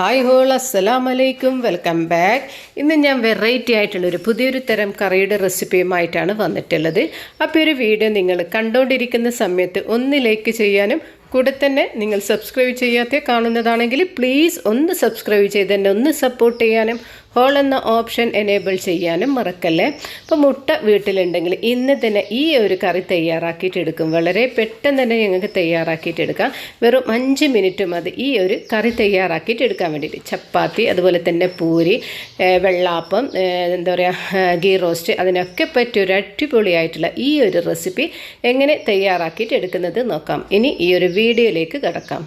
Hi whole അസ്സലാം അലൈക്കും welcome back ഇന്ന് ഞാൻ വെറൈറ്റി ആയിട്ടുള്ളൊരു പുതിയൊരു തരം കറിയുടെ റെസിപ്പിയുമായിട്ടാണ് വന്നിട്ടുള്ളത്. അപ്പോൾ ഒരു വീഡിയോ നിങ്ങൾ കണ്ടുകൊണ്ടിരിക്കുന്ന സമയത്ത് ഒന്ന് ലൈക്ക് ചെയ്യാനും കൂടെ തന്നെ നിങ്ങൾ സബ്സ്ക്രൈബ് ചെയ്യാത്ത കാണുന്നതാണെങ്കിൽ പ്ലീസ് ഒന്ന് സബ്സ്ക്രൈബ് ചെയ്ത് തന്നെ ഒന്ന് സപ്പോർട്ട് ചെയ്യാനും ഹോൾ എന്ന ഓപ്ഷൻ എനേബിൾ ചെയ്യാനും മറക്കല്ലേ? അപ്പോൾ മുട്ട വീട്ടിലുണ്ടെങ്കിൽ ഇന്ന് തന്നെ ഈ ഒരു കറി തയ്യാറാക്കിയിട്ട് എടുക്കും വളരെ പെട്ടെന്ന് തന്നെ ഞങ്ങൾക്ക് തയ്യാറാക്കിയിട്ട് എടുക്കാം വെറും അഞ്ച് മിനിറ്റ് മതി ഈ ഒരു കറി തയ്യാറാക്കിയിട്ട് എടുക്കാൻ വേണ്ടിയിട്ട്. ചപ്പാത്തി അതുപോലെ തന്നെ പൂരി വെള്ളാപ്പം എന്താ പറയുക ഗീ റോസ്റ്റ് അതിനൊക്കെ പറ്റിയ ഒരു അടിപൊളിയായിട്ടുള്ള ഈ ഒരു റെസിപ്പി എങ്ങനെ തയ്യാറാക്കിയിട്ട് എടുക്കുന്നത് നോക്കാം. ഇനി ഈ ഒരു വീഡിയോയിലേക്ക് കിടക്കാം.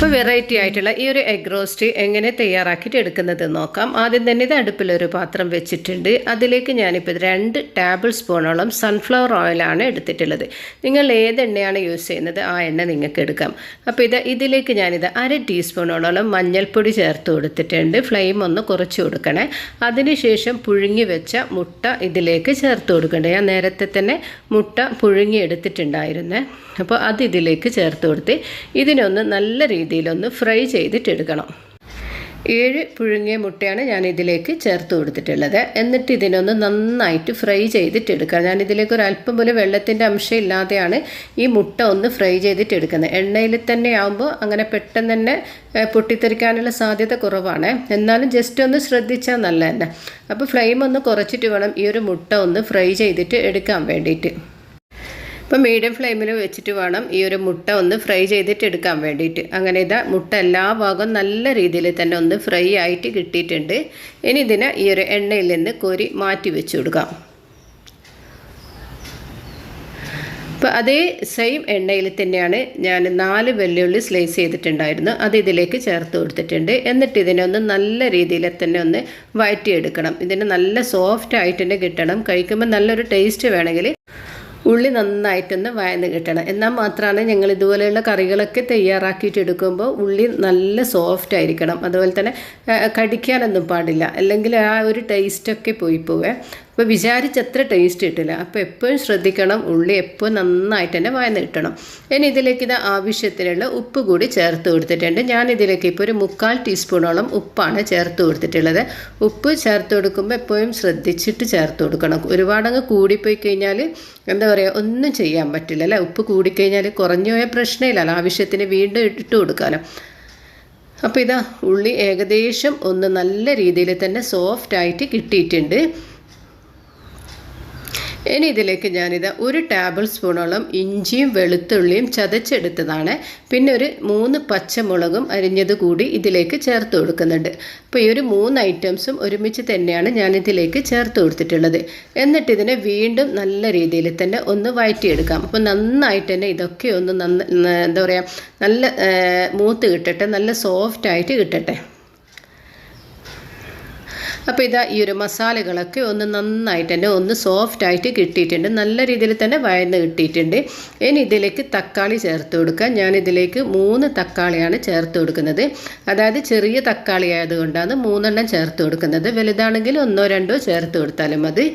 അപ്പോൾ വെറൈറ്റി ആയിട്ടുള്ള ഈ ഒരു എഗ് റോസ്റ്റ് എങ്ങനെ തയ്യാറാക്കിയിട്ട് എടുക്കുന്നത് നോക്കാം. ആദ്യം തന്നെ ഇത് അടുപ്പിലൊരു പാത്രം വെച്ചിട്ടുണ്ട്. അതിലേക്ക് ഞാനിപ്പോൾ രണ്ട് ടേബിൾ സ്പൂണോളം സൺഫ്ലവർ ഓയിലാണ് എടുത്തിട്ടുള്ളത്. നിങ്ങൾ ഏത് എണ്ണയാണ് യൂസ് ചെയ്യുന്നത് ആ എണ്ണ നിങ്ങൾക്ക് എടുക്കാം. അപ്പോൾ ഇത് ഇതിലേക്ക് ഞാനിത് അര ടീസ്പൂണോളം മഞ്ഞൾപ്പൊടി ചേർത്ത് കൊടുത്തിട്ടുണ്ട്. ഫ്ലെയിം ഒന്ന് കുറച്ച് കൊടുക്കണേ. അതിനുശേഷം പുഴുങ്ങി വെച്ച മുട്ട ഇതിലേക്ക് ചേർത്ത് കൊടുക്കണ്ടേ. ഞാൻ നേരത്തെ തന്നെ മുട്ട പുഴുങ്ങി എടുത്തിട്ടുണ്ടായിരുന്നേ. അപ്പോൾ അത് ഇതിലേക്ക് ചേർത്ത് കൊടുത്ത് ഇതിനൊന്ന് നല്ല രീതിയിലൊന്ന് ഫ്രൈ ചെയ്തിട്ടെടുക്കണം. ഏഴ് പുഴുങ്ങിയ മുട്ടയാണ് ഞാൻ ഇതിലേക്ക് ചേർത്ത് കൊടുത്തിട്ടുള്ളത്. എന്നിട്ട് ഇതിനൊന്ന് നന്നായിട്ട് ഫ്രൈ ചെയ്തിട്ടെടുക്കുക ഞാൻ ഇതിലേക്ക് ഒരു അല്പം പോലും വെള്ളത്തിന്റെ അംശം ഇല്ലാതെയാണ് ഈ മുട്ട ഒന്ന് ഫ്രൈ ചെയ്തിട്ടെടുക്കുന്നത്. എണ്ണയിൽ തന്നെ ആകുമ്പോൾ അങ്ങനെ പെട്ടെന്ന് തന്നെ പൊട്ടിത്തെറിക്കാനുള്ള സാധ്യത കുറവാണ്. എന്നാലും ജസ്റ്റ് ഒന്ന് ശ്രദ്ധിച്ചാൽ നല്ല തന്നെ അപ്പോൾ ഫ്ലെയിം ഒന്ന് കുറച്ചിട്ട് വേണം ഈ ഒരു മുട്ട ഒന്ന് ഫ്രൈ ചെയ്തിട്ട് എടുക്കാൻ വേണ്ടിയിട്ട്. ഇപ്പം മീഡിയം ഫ്ലെയിമിൽ വെച്ചിട്ട് വേണം ഈ ഒരു മുട്ട ഒന്ന് ഫ്രൈ ചെയ്തിട്ട് എടുക്കാൻ വേണ്ടിയിട്ട്. അങ്ങനെ ഇതാ മുട്ട എല്ലാ ഭാഗവും നല്ല രീതിയിൽ തന്നെ ഒന്ന് ഫ്രൈ ആയിട്ട് കിട്ടിയിട്ടുണ്ട്. ഇനി ഇതിനെ ഈ ഒരു എണ്ണയിൽ നിന്ന് കോരി മാറ്റി വെച്ച് കൊടുക്കാം. അപ്പോൾ അതേ സെയിം എണ്ണയിൽ തന്നെയാണ് ഞാൻ നാല് വെല്ലുള്ളി സ്ലൈസ് ചെയ്തിട്ടുണ്ടായിരുന്നു. അത് ഇതിലേക്ക് ചേർത്ത് കൊടുത്തിട്ടുണ്ട്. എന്നിട്ട് ഇതിനെ ഒന്ന് നല്ല രീതിയിൽ തന്നെ ഒന്ന് വഴറ്റിയെടുക്കണം. ഇതിന് നല്ല സോഫ്റ്റ് ആയിട്ട് തന്നെ കിട്ടണം. കഴിക്കുമ്പോൾ നല്ലൊരു ടേസ്റ്റ് വേണമെങ്കിൽ ഉള്ളി നന്നായിട്ടൊന്ന് വയന്ന് കിട്ടണം. എന്നാൽ മാത്രമാണ് ഞങ്ങൾ ഇതുപോലെയുള്ള കറികളൊക്കെ തയ്യാറാക്കിയിട്ട് എടുക്കുമ്പോൾ ഉള്ളി നല്ല സോഫ്റ്റ് ആയിരിക്കണം. അതുപോലെ തന്നെ കടിക്കാനൊന്നും പാടില്ല. അല്ലെങ്കിൽ ആ ഒരു ടേസ്റ്റൊക്കെ പോയി പോവേ. അപ്പോൾ വിചാരിച്ചത്ര ടേസ്റ്റ് കിട്ടില്ല. അപ്പോൾ എപ്പോഴും ശ്രദ്ധിക്കണം ഉള്ളി എപ്പോഴും നന്നായിട്ട് തന്നെ വയന്ന് കിട്ടണം. ഇനി ഇതിലേക്ക് ഇത് ആവശ്യത്തിനുള്ള ഉപ്പ് കൂടി ചേർത്ത് കൊടുത്തിട്ടുണ്ട്. ഞാൻ ഇതിലേക്ക് ഇപ്പോൾ ഒരു മുക്കാൽ ടീസ്പൂണോളം ഉപ്പാണ് ചേർത്ത് കൊടുത്തിട്ടുള്ളത്. ഉപ്പ് ചേർത്ത് കൊടുക്കുമ്പോൾ എപ്പോഴും ശ്രദ്ധിച്ചിട്ട് ചേർത്ത് കൊടുക്കണം. ഒരുപാടങ്ങ് കൂടിപ്പോയി കഴിഞ്ഞാൽ എന്താ പറയുക ഒന്നും ചെയ്യാൻ പറ്റില്ല അല്ലേ? ഉപ്പ് കൂടിക്കഴിഞ്ഞാൽ കുറഞ്ഞു പോയ പ്രശ്നമില്ലല്ലോ ആവശ്യത്തിന് വീണ്ടും ഇട്ട് കൊടുക്കാനും അപ്പോൾ ഇതാ ഉള്ളി ഏകദേശം ഒന്ന് നല്ല രീതിയിൽ തന്നെ സോഫ്റ്റായിട്ട് കിട്ടിയിട്ടുണ്ട്. ഇനി ഇതിലേക്ക് ഞാനിത് ഒരു ടേബിൾ സ്പൂണോളം ഇഞ്ചിയും വെളുത്തുള്ളിയും ചതച്ചെടുത്തതാണ്. പിന്നെ ഒരു മൂന്ന് പച്ചമുളകും അരിഞ്ഞത് കൂടി ഇതിലേക്ക് ചേർത്ത് കൊടുക്കുന്നുണ്ട്. അപ്പോൾ ഈ ഒരു മൂന്ന് ഐറ്റംസും ഒരുമിച്ച് തന്നെയാണ് ഞാൻ ഇതിലേക്ക് ചേർത്ത് കൊടുത്തിട്ടുള്ളത്. എന്നിട്ട് ഇതിനെ വീണ്ടും നല്ല രീതിയിൽ തന്നെ ഒന്ന് വഴറ്റിയെടുക്കാം അപ്പോൾ നന്നായിട്ട് തന്നെ ഇതൊക്കെ ഒന്ന് നന്ന എന്താ പറയുക നല്ല മൂത്ത് കിട്ടട്ടെ നല്ല സോഫ്റ്റായിട്ട് കിട്ടട്ടെ. അപ്പോൾ ഇതാ ഈ ഒരു മസാലകളൊക്കെ ഒന്ന് നന്നായിട്ട് തന്നെ ഒന്ന് സോഫ്റ്റ് ആയിട്ട് കിട്ടിയിട്ടുണ്ട്. നല്ല രീതിയിൽ തന്നെ വഴന്ന് കിട്ടിയിട്ടുണ്ട്. ഇനി ഇതിലേക്ക് തക്കാളി ചേർത്ത് കൊടുക്കാം ഞാൻ ഇതിലേക്ക് മൂന്ന് തക്കാളിയാണ് ചേർത്ത് കൊടുക്കുന്നത്. അതായത് ചെറിയ തക്കാളി ആയതുകൊണ്ടാണ് മൂന്നെണ്ണം ചേർത്ത് കൊടുക്കുന്നത്. വലുതാണെങ്കിൽ ഒന്നോ രണ്ടോ ചേർത്ത് കൊടുത്താലും മതി.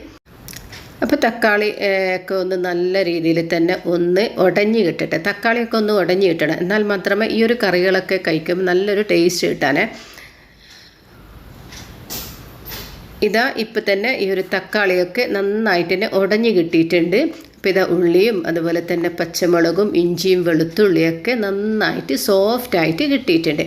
അപ്പോൾ തക്കാളി ഒക്കെ ഒന്ന് നല്ല രീതിയിൽ തന്നെ ഒന്ന് ഉടഞ്ഞു കിട്ടട്ടെ. തക്കാളിയൊക്കെ ഒന്ന് ഉടഞ്ഞു കിട്ടണം. എന്നാൽ മാത്രമേ ഈ ഒരു കറികളൊക്കെ കഴിക്കുമ്പോൾ നല്ലൊരു ടേസ്റ്റ് കിട്ടാനേ. ഇതാ ഇപ്പം തന്നെ ഈ ഒരു തക്കാളിയൊക്കെ നന്നായിട്ട് തന്നെ ഉടഞ്ഞു കിട്ടിയിട്ടുണ്ട്. അപ്പോൾ ഉള്ളിയും അതുപോലെ തന്നെ പച്ചമുളകും ഇഞ്ചിയും വെളുത്തുള്ളിയൊക്കെ നന്നായിട്ട് സോഫ്റ്റായിട്ട് കിട്ടിയിട്ടുണ്ട്.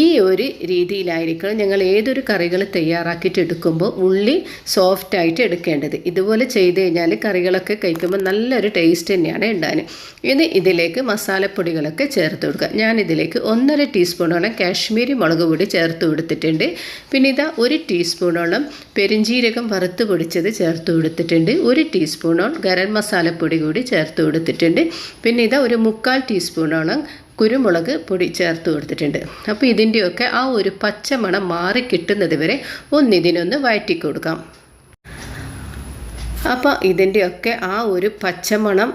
ഈ ഒരു രീതിയിലായിരിക്കണം ഞങ്ങൾ ഏതൊരു കറികൾ തയ്യാറാക്കിയിട്ട് എടുക്കുമ്പോൾ ഉള്ളി സോഫ്റ്റായിട്ട് എടുക്കേണ്ടത്. ഇതുപോലെ ചെയ്ത് കഴിഞ്ഞാൽ കറികളൊക്കെ കഴിക്കുമ്പോൾ നല്ലൊരു ടേസ്റ്റ് തന്നെയാണ് ഉണ്ടാകുന്നത് ഇനി ഇതിലേക്ക് മസാലപ്പൊടികളൊക്കെ ചേർത്ത് കൊടുക്കുക. ഞാൻ ഇതിലേക്ക് ഒന്നര ടീസ്പൂണോളം കാശ്മീരി മുളക് പൊടി ചേർത്ത് കൊടുത്തിട്ടുണ്ട്. പിന്നെ ഇതാ ഒരു ടീസ്പൂണോളം പെരിഞ്ജീരകം വറുത്ത് പൊടിച്ചത് ചേർത്ത് കൊടുത്തിട്ടുണ്ട്. ഒരു ടീസ്പൂണോളം ഗരം മസാലപ്പൊടി കൂടി ചേർത്ത് കൊടുത്തിട്ടുണ്ട്. പിന്നെ ഇതാ ഒരു മുക്കാൽ ടീസ്പൂണോളം കുരുമുളക് പൊടി ചേർത്ത് കൊടുത്തിട്ടുണ്ട്. അപ്പോൾ ഇതിന്റെയൊക്കെ ആ ഒരു പച്ചമണം മാറി കിട്ടുന്നത് വരെ ഒന്നിതിനൊന്ന് വഴറ്റി കൊടുക്കാം അപ്പോൾ ഇതിന്റെയൊക്കെ ആ ഒരു പച്ചമണം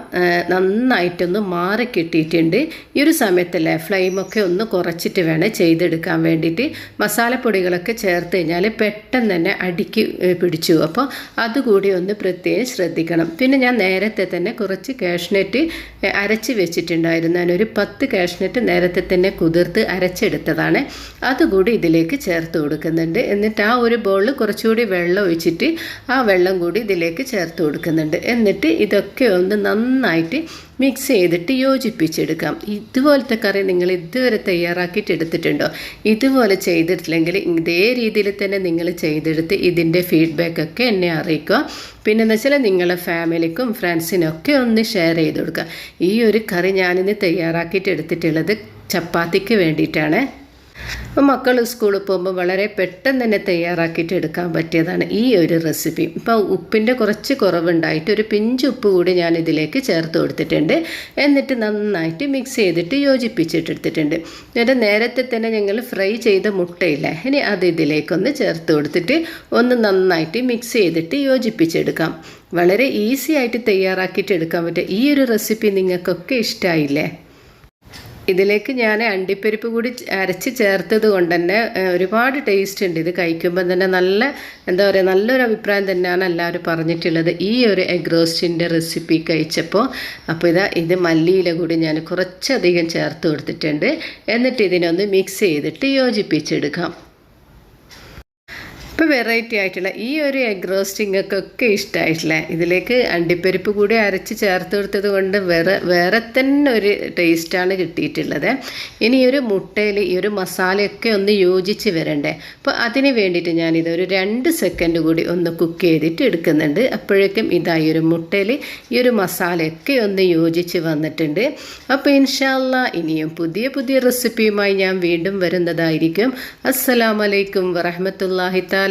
നന്നായിട്ടൊന്ന് മാറി കിട്ടിയിട്ടുണ്ട്. ഈ ഒരു സമയത്തല്ലേ ഫ്ലെയിമൊക്കെ ഒന്ന് കുറച്ചിട്ട് വേണം ചെയ്തെടുക്കാൻ വേണ്ടിയിട്ട്. മസാലപ്പൊടികളൊക്കെ ചേർത്ത് കഴിഞ്ഞാൽ പെട്ടെന്ന് തന്നെ അടിക്ക് പിടിച്ചു. അപ്പോൾ അതുകൂടി ഒന്ന് പ്രത്യേകം ശ്രദ്ധിക്കണം. പിന്നെ ഞാൻ നേരത്തെ തന്നെ കുറച്ച് കാഷ്നെറ്റ് അരച്ച് വെച്ചിട്ടുണ്ടായിരുന്നു. ഞാനൊരു പത്ത് കാഷ്നെറ്റ് നേരത്തെ തന്നെ കുതിർത്ത് അരച്ചെടുത്തതാണ്. അതുകൂടി ഇതിലേക്ക് ചേർത്ത് കൊടുക്കുന്നുണ്ട്. എന്നിട്ട് ആ ഒരു ബൗളിൽ കുറച്ചുകൂടി വെള്ളം ഒഴിച്ചിട്ട് ആ വെള്ളം കൂടി ഇതിലേക്ക് ചേർത്ത് കൊടുക്കുന്നുണ്ട്. എന്നിട്ട് ഇതൊക്കെ ഒന്ന് നന്നായിട്ട് മിക്സ് ചെയ്തിട്ട് യോജിപ്പിച്ചെടുക്കാം. ഇതുപോലത്തെ കറി നിങ്ങൾ ഇതുവരെ തയ്യാറാക്കിയിട്ട് എടുത്തിട്ടുണ്ടോ? ഇതുപോലെ ചെയ്തിട്ടില്ലെങ്കിൽ ഇതേ രീതിയിൽ തന്നെ നിങ്ങൾ ചെയ്തെടുത്ത് ഇതിന്റെ ഫീഡ്ബാക്ക് ഒക്കെ എന്നെ അറിയിക്കുക. പിന്നെ എന്ന് വെച്ചാൽ നിങ്ങളെ ഫാമിലിക്കും ഫ്രണ്ട്സിനൊക്കെ ഒന്ന് ഷെയർ ചെയ്ത് കൊടുക്കുക. ഈ ഒരു കറി ഞാനിന്ന് തയ്യാറാക്കിയിട്ട് എടുത്തിട്ടുള്ളത് ചപ്പാത്തിക്ക് വേണ്ടിയിട്ടാണ്. അപ്പോൾ മക്കൾ സ്കൂളിൽ പോകുമ്പോൾ വളരെ പെട്ടെന്ന് തന്നെ തയ്യാറാക്കിയിട്ട് എടുക്കാൻ പറ്റിയതാണ് ഈ ഒരു റെസിപ്പി. ഇപ്പോൾ ഉപ്പിന്റെ കുറച്ച് കുറവുണ്ടായിട്ട് ഒരു പിഞ്ച് ഉപ്പ് കൂടി ഞാൻ ഇതിലേക്ക് ചേർത്ത് കൊടുത്തിട്ടുണ്ട്. എന്നിട്ട് നന്നായിട്ട് മിക്സ് ചെയ്തിട്ട് യോജിപ്പിച്ചിട്ടെടുത്തിട്ടുണ്ട് എന്നിട്ട് നേരത്തെ തന്നെ ഞങ്ങൾ ഫ്രൈ ചെയ്ത മുട്ടയില്ല ഇനി അത് ഇതിലേക്കൊന്ന് ചേർത്ത് കൊടുത്തിട്ട് ഒന്ന് നന്നായിട്ട് മിക്സ് ചെയ്തിട്ട് യോജിപ്പിച്ചെടുക്കാം. വളരെ ഈസി ആയിട്ട് തയ്യാറാക്കിയിട്ട് എടുക്കാൻ പറ്റും ഈ ഒരു റെസിപ്പി നിങ്ങൾക്കൊക്കെ ഇഷ്ടമായില്ലേ ഇതിലേക്ക് ഞാൻ അണ്ടിപ്പരിപ്പ് കൂടി അരച്ച് ചേർത്തത് കൊണ്ട് തന്നെ ഒരുപാട് ടേസ്റ്റ് ഉണ്ട്. ഇത് കഴിക്കുമ്പോൾ തന്നെ നല്ല എന്താ പറയുക നല്ലൊരു അഭിപ്രായം തന്നെയാണ് എല്ലാവരും പറഞ്ഞിട്ടുള്ളത്. ഈ ഒരു എഗ് റോസ്റ്റിന്റെ റെസിപ്പി കഴിച്ചപ്പോൾ അപ്പോൾ ഇതാ ഇത് മല്ലിയില കൂടി ഞാൻ കുറച്ചധികം ചേർത്ത് കൊടുത്തിട്ടുണ്ട്. എന്നിട്ട് ഇതിനൊന്ന് മിക്സ് ചെയ്തിട്ട് യോജിപ്പിച്ചെടുക്കാം. ഇപ്പോൾ വെറൈറ്റി ആയിട്ടുള്ള ഈ ഒരു എഗ് റോസ്റ്റിങ്ങൊക്കെ ഇഷ്ടമായിട്ടില്ല ഇതിലേക്ക് അണ്ടിപ്പരിപ്പ് കൂടി അരച്ച് ചേർത്ത് കൊടുത്തത് കൊണ്ട് വേറെ വേറെ തന്നെ ഒരു ടേസ്റ്റാണ് കിട്ടിയിട്ടുള്ളത്. ഇനി ഒരു മുട്ടയിൽ ഈ ഒരു മസാലയൊക്കെ ഒന്ന് യോജിച്ച് വരണ്ടേ. അപ്പോൾ അതിന് വേണ്ടിയിട്ട് ഞാനിത് ഒരു രണ്ട് സെക്കൻഡ് കൂടി ഒന്ന് കുക്ക് ചെയ്തിട്ട് എടുക്കുന്നുണ്ട്. അപ്പോഴേക്കും ഇതാ ഈ ഒരു മുട്ടയിൽ ഈ ഒരു മസാലയൊക്കെ ഒന്ന് യോജിച്ച് വന്നിട്ടുണ്ട്. അപ്പോൾ ഇൻഷാല്ല ഇനിയും പുതിയ പുതിയ റെസിപ്പിയുമായി ഞാൻ വീണ്ടും വരുന്നതായിരിക്കും. അസ്സലാമലൈക്കും വറഹമത്തല്ലാഹി താല